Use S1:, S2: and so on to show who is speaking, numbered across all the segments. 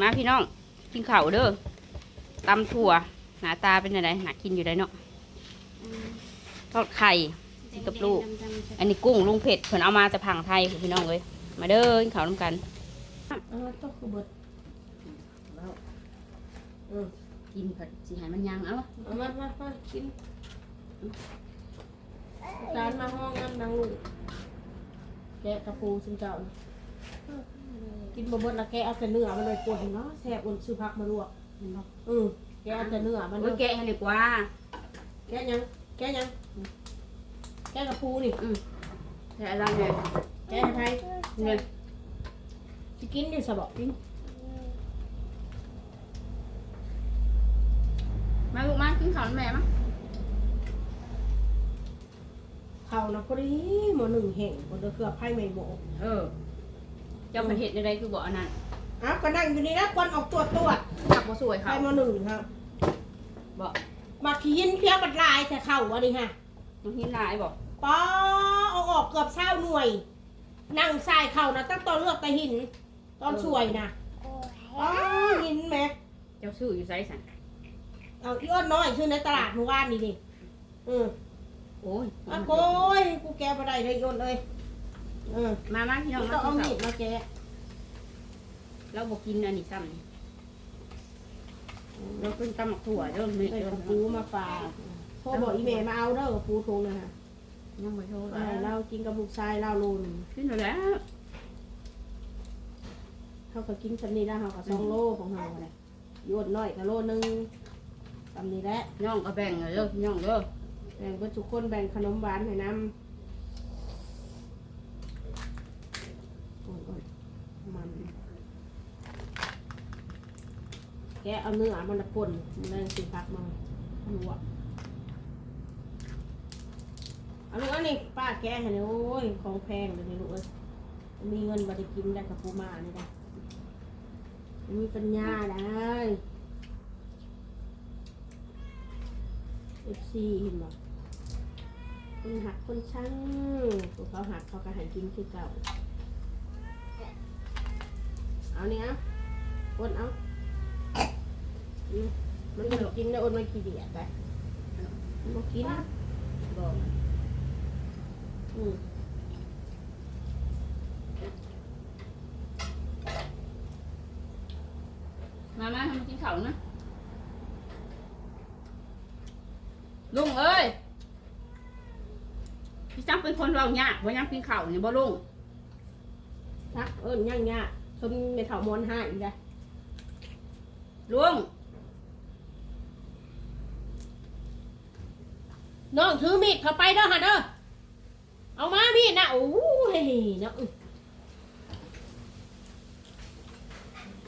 S1: มาพี่น้องกินข้าวเด้อตำถั่ว หน้าตาเป็นอะไรหนากินอยู่ได้เนาะทอดไข่กินกับลูก อันนี้กุ้งลุงเผ็ดเพิ่นเอามาจากผังไทยพี่น้องเลยมาเด้อกินข้าวน้ำกัน
S2: เออต้องคือเบิด
S1: แล้ว
S2: เออ
S1: กินเผ็ดสิให้มันยังเอา
S2: เอามามามากินจานมาห้องน้ำดังลูกแกะกระปูซึ่งเจ้าน่ะ กินบ่เบิดละแกะเอาแต่เนื้อมันเลยปวดเนาะแซ่บอุ่นซื้อผักมาลวกเออแกะเอาแต่เนื้อมัน
S1: โอ้ย
S2: เนาะ
S1: แกะให้ดีกว่า
S2: แกะยังแกะยังแกะกระปูนี่
S1: แต่อะไรเนี่ย
S2: แกะให้ไทย
S1: เนี่ย
S2: สิกินอยู่สะบอกกิน
S1: มาลูกมากินข้าวน้ำแม่มา
S2: เขานะพอดีหมอหนึ่งแห่งบนเกือบไพ่ไม่หมอ
S1: เออ เจ้าประเทศใดๆคือบอกอันนั้น
S2: อ้าวก็นั่งอยู่นี่นะควันออกตัวตัวจ
S1: จับบ่สวย
S2: ไพ่
S1: เขา
S2: หมอหนึ่งครับ
S1: บอก
S2: มาขียินเพียงบัดลายแต่เข่าอันนี้ฮะ
S1: น้องหินลายบอก
S2: ป้อเอาออกเกือบเช้าหน่วย นั่งทรายเข่านะตั้งตอนเลือกแต่หิน ตอนสวยนะอ๋อหินไหม
S1: เจ้าซื้ออยู่ไซสัน
S2: เอาอีอ้อนน้อยชื่อในตลาดเมื่อวานนี่ดิอืม
S1: โอ้ย
S2: อะโกยกูแกไปได้เลยอีอ้อนเลยเออ
S1: มามาพี่น้อง
S2: ต้
S1: มา
S2: องเอา
S1: กิน
S2: มี
S1: ข้าว
S2: ดมาแกะ
S1: เราบอกกินอันนี้ซ้ำนี่เราเป็นตำหมักถั่วเด้อไม่
S2: ใส่
S1: เด้อก
S2: ระปูมาฝากโทรบอกอีเมลมาเอาเด้อกระปูทงนะฮะ
S1: ยังไม่โทษ
S2: เออเรากินกับลูกชายเราลุน
S1: ขึ้นมาแล้ว
S2: เขาก็กินสันนี้ได้เขาก็สองโลของเขาเลยโยนน้อยก็โลนึงสำนี้แหละ
S1: ย่องก็แบ่งเลยเด้อพี่น้องเด้อ
S2: แบ่งเพื่อทุกคนแบ่งขนมหวานให้น้ำโอ้ยๆมัน แกะเอาเนื้อมันละป่นมันเลยสิพักมาลวกเอาลูกอันนี้ป้าแกะให้เลยโอ้ยของแพงเลยนี่ลูกเอ้ยมีเงินมาได้กินได้กับปูมานี่ได้มีปัญญาได้เอฟซีเห็นบ่คนหักคนช่างพวกเขาหักเขาก็หายกินคือเก่าเอาเนี่ยอดเอา อืมมันก็กินได้อดมันขี้เดียดไปมันบ่กิน
S1: บอก
S2: อืม
S1: มามาทำกินข้าวนะ ลุงเอ้ย พี่จังเป็นคนเราเนี่ยว่ายังกินข้าวเนี่ยบ่ลุง
S2: ทักเอิญย่างเงี้ยชนในเถามอนห้าอีกได้
S1: ลุง
S2: น้องถือมีดเข้าไปเด้อฮะเด้อเอามามีดนะโอ้ยเนาะ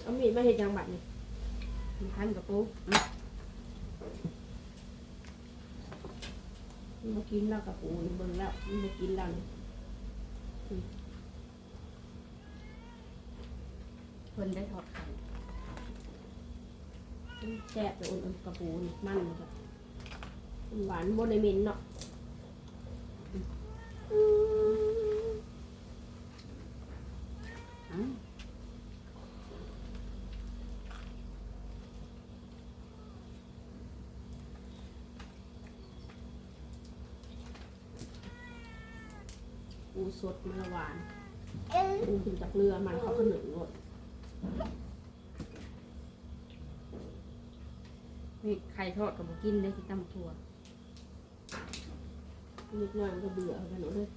S2: เอามีดมาเห็นยังบัดนี่
S1: ทันกับปู
S2: มันบ่กินแล้วกับปูนี่เบิ่งแล้วมันบ่กินแล้วนี่
S1: เพิ่นได้ทอดไข่
S2: มันแซ่บแต่อุ่นๆกับปูนี่มันเลยครับ หวานบนในมินเนาะปูสดมันละหวานปูขึ้นจากเรือมันเขาก็หนึ่งรส
S1: นี่ไข่ทอดกับบ่กินได้ที่ตำถั่ว
S2: นิดหน่อยมันก็เบื่อกันหนูเลย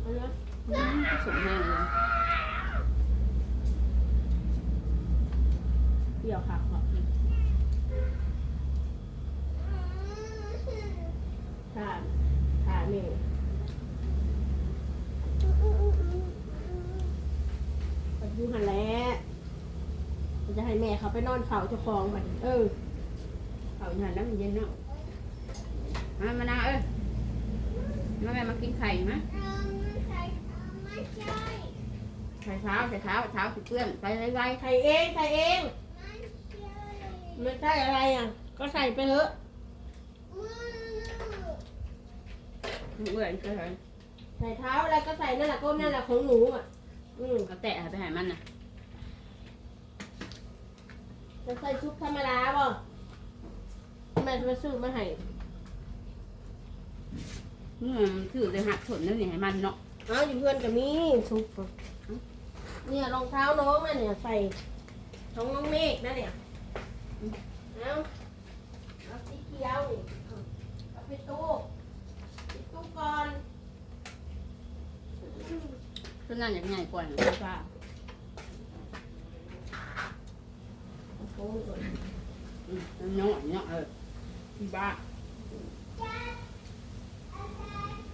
S2: เอาละ
S1: อืมผสมแห้งเลย
S2: ปรี้ยวค่ะขอบทานทานนี่ไปดูหันแล้วจะให้แม่เขาไปนอนเฝ้าเจ้าของมันเออ
S1: เอาอย่างนั้นแล้วมันเย็นเนาะมามานาเอ้ยม่แม่มากินไข่ไหมไข่เช้าไข่เช้าเช้าสิเพื่อนไปไว
S2: ใส่เองใส่เอง ไม่ใช่อะไรอะ ก็ใส่ไปเถอะ
S1: ๆเอื่อยก็เลย
S2: ใส่เท้าอะไรก็ใส่นั่นแหละก็นั่นแหละของหนูอะ อืม
S1: ก็แตะไปใหายมันน่ะ
S2: จะใส่ชุบธรรมดาบ่แม่จะมาซื้อมาให้
S1: อืมถือเลยหักถนนั่นนี่ให้มันเนาะ
S2: เอาอยู่เพื่อนกับมีชุบเนี่ยรองเท้าน้องน่ะเนี่ยใส่ของน้องเมฆนะเนี่ย เอาเอาสีเขียวนี่เอาเอาไปตู้ปิดตู้ก่อน
S1: ก็นั่นอย่างใหญ่กว่านะป้า
S2: โอ้ย
S1: อืมเนาะเนาะเออบ้า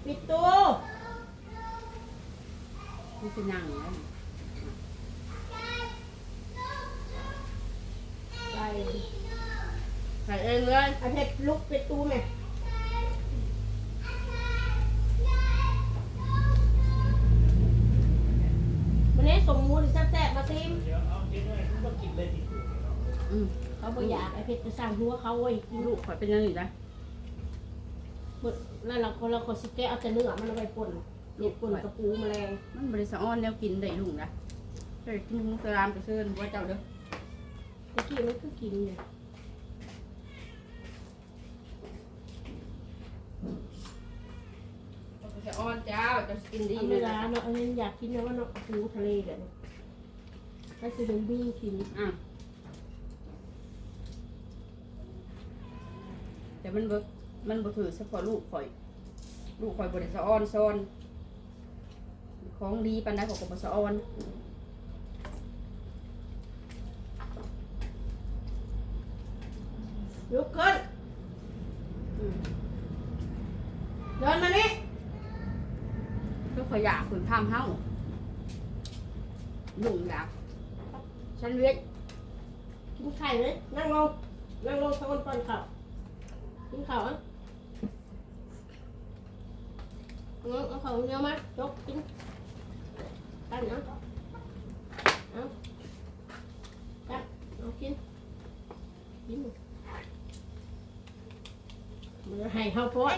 S2: ปิดตู้
S1: ไม่ใช่นั่งแล้ว
S2: ใส่
S1: ใส่เอ งเลย
S2: เอาเห็ดลุกปิดตู้ไหมวันนี้สมมูลแซ่บๆมาซิม
S3: เดี๋ยวเอาเจ๊หน่อยคุณก็กินเลยดิ
S1: อืม
S2: เขาบ่อยากไอ้เพชรจะสร้างหัวเขาไว้กิน
S1: ลู
S2: ลู
S1: ก
S2: ก
S1: ข่อยเป็นยังไงนะ
S2: หมดแล้วเราคนเราคนสิแกะเอาแต่เนื้อมันเอาไปป่นเนี่ยป่นกระปูแมลง
S1: มันบริสะอ้อนแล้วกินได้ลุงนะแต่กินมุสลามไปเชิญว่าเจ้าเด้อ
S2: เมื่อกี้มันคือกินเนี่ย
S1: บริสะอ้อนเจ้าจะกินดี
S2: ธรรม
S1: เลย
S2: ดา
S1: นะ
S2: เนาะอันนี้อยากกินนะว่าเนาะปูทะเลกันก็คือเป็นบี้กิน
S1: อะแต่มันบ่มันบ่ถือเฉพาะลูกข่อย ลูกข่อยบริสะอ้อนซอน ของดีปานใดของก็บ่สะอ้อน
S2: ลุกขึ้น
S1: อืม
S2: เดินมานี่
S1: ก็ ข่อยอยากขืนข้ามเฮาลุงอยากฉันเวท
S2: กินไข่ไหมนั่งลง นั่งลงสักคนก่อนข่าวกินข่าวอะเอาเอาข่าวเดียวมายกกินกันเนาะเอากันเอากินกินมันจะให้เขาพอด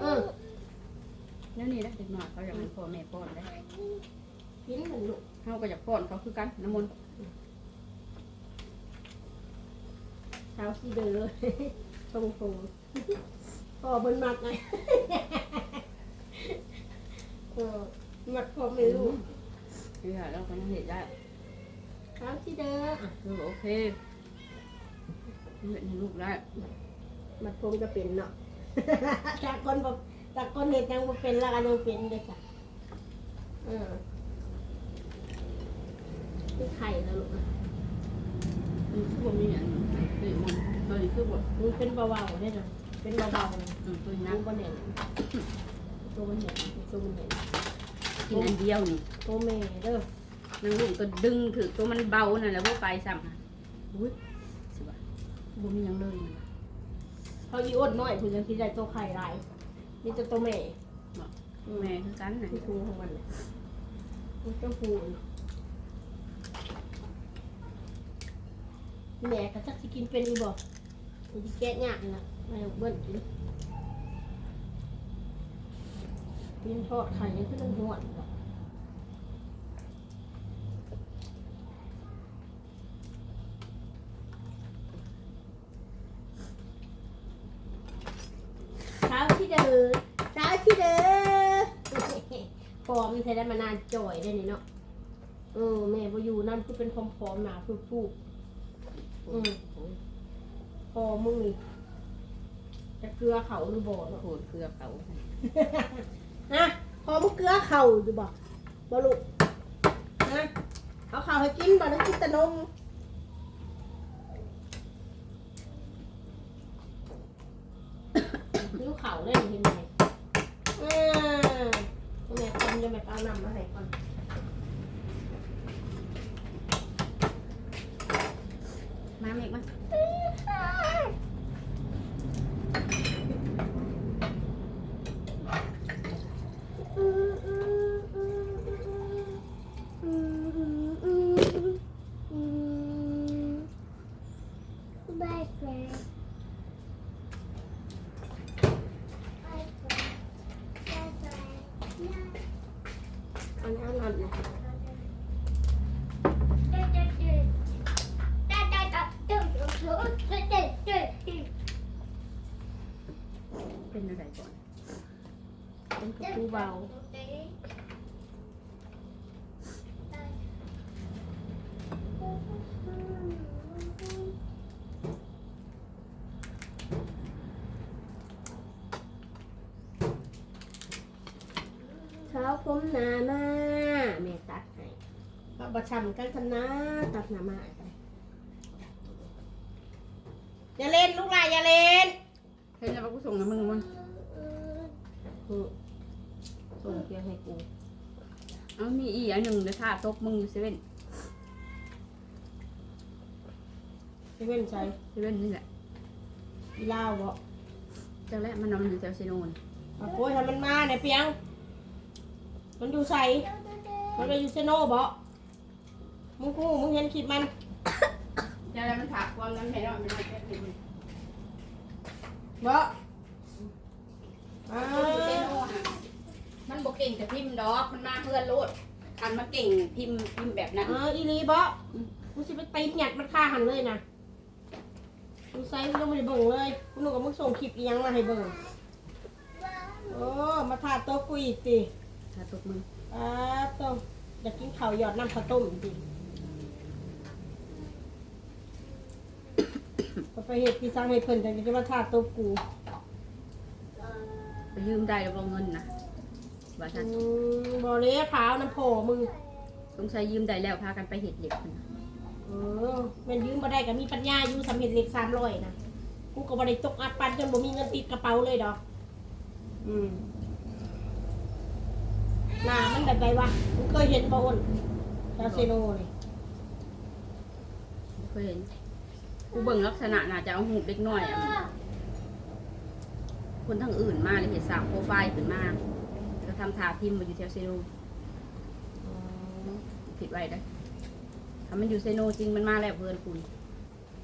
S2: เออ
S1: นั่นนี่นะเด็กน้อยเขาอยากเป็นพ่อแม่ป้อนได้
S2: กินมันลูก
S1: เขาก็อยากป้อนเขาคือกันน้ำมนต์
S2: เท้าสีเดินเลยตรงตรงๆพ่อบนมัดไงเออมัดพ่อไม่รู้
S1: คือหาเราก็ยังเห็นได้
S2: เท้าสีเดินอะ
S1: คือโอเคเห็นให้ลูกได้
S2: มัดผมจะเป็นเนาะจากคนบอ กจากคนเห็นยังบ่เป็นและกันยังเป็นเลยจ้ะเออคือไข่แล้วลูกนะ
S1: มันคือบ่มีอย่างนี้มันตัวนี้คือบ่
S2: มันเป็นเบาๆได้เลยเป็นเบาๆเลย
S1: อืมตัวนี้
S2: น้ำบนเห็นตัวมันเห็นตัวมันเห็น
S1: กินอันเดียวนี่
S2: ตัวแม่เด้อ
S1: นางลูกก็ดึงถือตัวมันเบานั่นแหละว่าไปซ้ำค่ะอุ้ยสิบ่ะบ่มีหยังเลย
S2: เขาอีอดน้อยคุณยังคิดได้ตัวไข่ลาย นี่จะตัวแม่
S1: แม่คือกันน่ะ
S2: ที่พูของมันเนี่ยมันเจ้าพูน่ะแม่ก็จักสิกินเป็นอีบ่มันสิแกะยากนะแม่เบิ้ลกินกินทอดไข่ยังขึ้นหัวดบ่เช้าที่ เดินเช้าที่เดินพอมันใช้ได้มานานจ่อยได้นี่เนาะเออแม่พออยู่นั่นคือเป็นพร้อมๆหนาฟูฟูอืมพอมึงนี่จะเกลือเขาหรือบ่เนาะ
S1: โขดเกลือเขา
S2: ฮะพอมึงเกลือเข่าหรือบ่บ่ลูกฮะเอาเข่าวให้กินบ่ต้องกินแต่นม เขาได้ยังไหนอ่าแม่คนจะไม่เอานำมาให้ก่อนน้ำ
S1: อีก
S2: มั้ยบายแบาเช้าผมหนามาแม่ตัดให้เอาบะชำกันทำนะตัดหนามาไปอย่าเล่นลูกหลานอย่าเล่น
S1: เห็นแล้วว่ากูส่งนะมึงมึง
S2: อืม ส่งเพียงให้กู
S1: เอามีอีอันหนึ่งเดี๋ยวท่าตบมึงอยู่เซเว่น
S2: ให้เว้นใจ
S1: เซเว่นนี่แหละ
S2: อีลาวบ่
S1: เจ้าแรกมันนอนอยู่แถวเซโนน
S2: เอาโอ้ยทำมันมาเนี่ยเปียง มันอยู่ใส่มันไปอยู่เซโนบ่มึงกูมึงเห็นคลิปมัน
S1: เจ้าแรกมันถากความนั้นให้นอนไม่ได้แค่นี้
S2: บ่อ่า
S1: อยู่เซโนน่ะ มันบอกเก่งแต่พิมพ์ดอก มันมาเพื่อนโลดอันมาเก่งพิมพ์พิมพ์แบบนั้น
S2: อ่าอีลีบ่กูสิไปตีนหยัดมันฆ่าหันเลยนะกูใส่กูยังไม่ได้เบิ่งเลยกูนึกว่ามึงส่งคลิปอีหยังมาให้เบิ่งโอ้มาถ่าโต๊ะกูอีกติ
S1: ท่าตบมึง
S2: อ่าต้องอยากกินข้าวหยอดน้ำข้าวต้มติก็ไปเฮ็ดพี่สร้างให้เพิ่นจังจะมาถ่าโต๊ะกู
S1: ไปยืมได้แล้วบ่เงินนะ ว่า
S2: อื
S1: ท่าน
S2: มบ่เลยขาวน้ำโผมึง
S1: สงสัยยืมได้แล้วพากันไปเห็ดเหล็กพุ่นน่ะ
S2: เออแมันยืมมาได้ก็มีปัญญาอยู่สำเร็จเหล็กสามร้อยนะกูก็บ่ได้ตกอัดปันจนบ่มีเงินติดกระเป๋าเลยดอก อืมหน้ามันแบบใดวะมึงเคยเห็นบ่อ้นดาเซโนนี่
S1: บ่เคยเห็นกูเบิ่งลักษณะน่าจะเอาหูเด็กน้อยอะคนทั้งอื่นมาเลยเห็นสามโปรไฟล์ขึ้นมา ก็ทำทาพิมพ์มาอยู่แถวเซโนผิดไว้ได้อถ้ามันอยู่เซโนจริงมันมาแล้วเพื่อนคุณ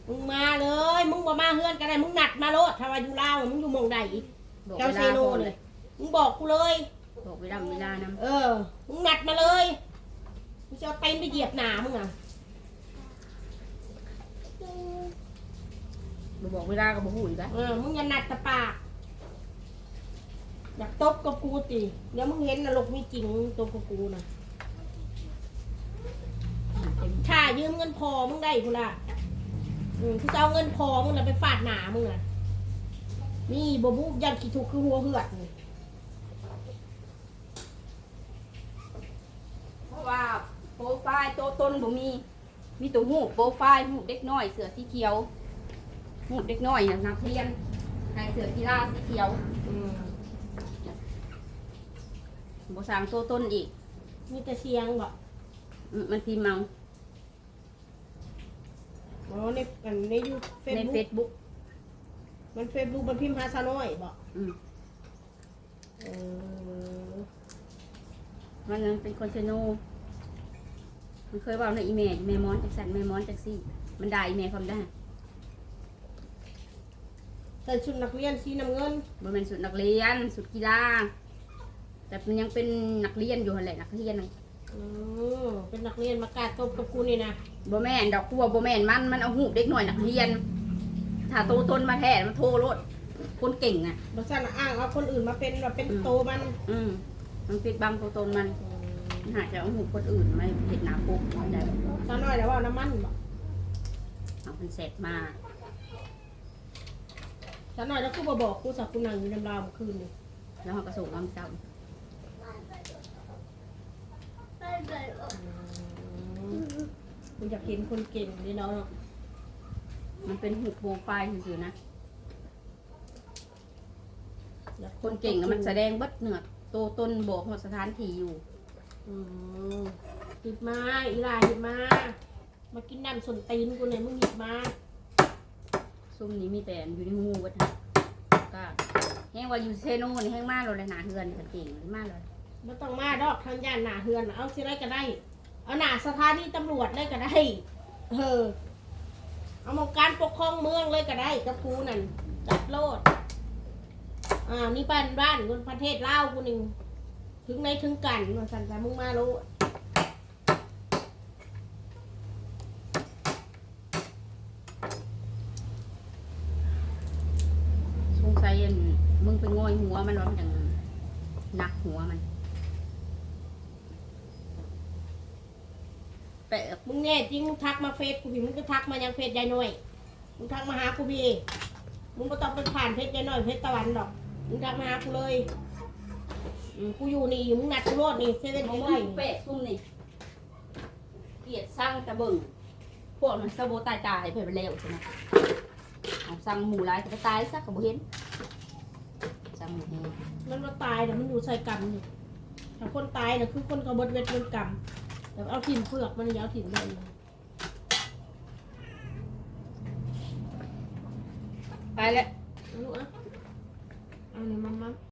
S2: มึงมาเลย มึงบ่มาเฮือนกันได้มึงนัดมาโลดถ้าว่าอยู่ลาวมึงอยู่หมองใดอีก
S1: บอก
S2: เจ้า
S1: เว
S2: เซ
S1: ลา
S2: โน
S1: พอ
S2: เล
S1: เลยย
S2: มึงบอกกูเลย
S1: บอกเวลาเวลานำ
S2: เออ มึงนัดมาเลยมึงจะเอาเต็นไปเหยียบหนามึงอะ
S1: บ่บอกเวลาก็บ่ฮู้อีกแล้ว
S2: เออมึงอย่านัดแตะปาก อยากตบกับกูติเดี๋ยวมึงเห็นนรกมีจริงตบกับกูนะถ้ายืมเงินพอมึงได้พุ่นละอืมกูจะเอาเงินพอมึงนะไปฟาดหนามึงอะนี่บบุกยันขี้ทุกคือหัวเหือดนี่
S1: เพราะว่าโปรไฟล์โตวต้นบ่มี มีตัวหูโปรไฟล์หูเด็กน้อยเสือสีเขียวหูเด็กน้อยนะนักเรียนใส่เสือกีฬาสีเขียว
S2: อืม
S1: บ่สร้างโตวต้นอีก
S2: มีแต่เสียงบอก
S1: อืมมันพิมพ์เอา
S2: อ๋อในอันในยูเฟซ
S1: ใน
S2: บุ๊
S1: เฟ
S2: ก
S1: ซบุ๊ก
S2: มันเฟซบุ๊กมันพิมพ์ภาษาน้อยบอก
S1: อืม
S2: เออ
S1: มันนั้นเป็นคนเชโนมันเคยเว่าในอีเมลอีเมลมอนจักสันอีเมลมอนจักซี่ มันด่าอีเมลความได้
S2: ใส่ชุดนักเรียนสีน้ำเงิน
S1: บ่แม่นสุดนักเรียนสุดกีฬา แต่มันยังเป็นนักเรียนอยู่หั่นแหละนักเรียนน่ะ
S2: อืมเป็นนักเรียนมากาดตบกับกูนี่นะ
S1: บ่แม่นดอกกลัวบ่แม่นมันมันเอาหูเด็กหน่อยนักเรียน ถ้าโตตนมาแท้มันโทรรถคนเก่งอะ
S2: บริษัทอ้างเอาคนอื่นมาเป็นว่าเป็นโตมัน
S1: อืมมันปิดบังโตตนมันมันหาจะเอาหูคนอื่นมาเห็ดหนาปุ๊บเข้าใจบ่
S2: ซะน้อยแล้วว่าน้ำมันบอก
S1: เอาเป็นเสร็จมา
S2: ซะน้อยแล้วกูบอบอกกูสักกูนั่งอยู่น้ำราวเมื่อคืนนี่
S1: แล้วเขาก็ส่งมาเช้า
S2: กูอยากเห็นคนเก่งนี่เนาะ
S1: มันเป็นหูโปรไฟล์ซื่อๆนะ
S2: อยา
S1: คนเก่งน่ะมันแสดงเบัดเหนือโตตนบอกหมดสถานที่อยู่
S2: อืมหยิบมาอีหลาหยิบมา มากินน้ำสนตีนกูหน่อยมึงหยิบมา
S1: ซุ่มนี้มีแต่อยู่ในหูวัดนะก็แห้งว่าอยู่เซโน่นี่แห้งมากเลยหนาเฮือนกันเก่งมากเลย
S2: ไม่ต้องมาดอกทางย่านหนาเฮือน เอาสิไรก็ได้ เอาหนาสถานีตำรวจได้ก็ได้ เออ เอาหมองการปกครองเมืองเลยก็ได้กับกูนั่นจับโลด อ่า นี่บ้านบ้านคนประเทศเล่าวกูนึ่งถึงไหนถึงกันมาสันแต่มึงมารู้สง
S1: สัยมึงไปง่อยหัวมันร้อนจังหนักหัวมัน ปะ
S2: มึงแน่จริงมึงทักมาเฟซกูพี่มึงก็ทักมายังเฟซยายน้อยมึงทักมาหากูพี่เองมึงก็ต้องไปผ่านเฟซยายน้อยเฟซตะวันดอกมึงทักมาหากูเลยอืมกูอยู่นี่อยู่มึงนัดกูโลดนี่เซเว่น
S1: มึ
S2: ไม่
S1: ง
S2: ไหว
S1: แปะซุ่มนี่เกลียดสร้างตะเบิ่งพวกมันสะโบตายตายๆไปไปแล้วใช่ไหมเอาสั่งหมูร้ายจะไปตายสักกับบุเห็นสั่งหมูแห้ง
S2: มันมาตายแต่มันอยู่ใส่กรรมนี่ถ้าคนตายน่ะคือคนกบฏเวทเป็นกรรม เดี๋ยวเอาถิ่นเปลือกมันยาวถิ่นเลย
S1: ไปแล้ว
S2: เอาลูกอะเอาหนึ่งมันมัน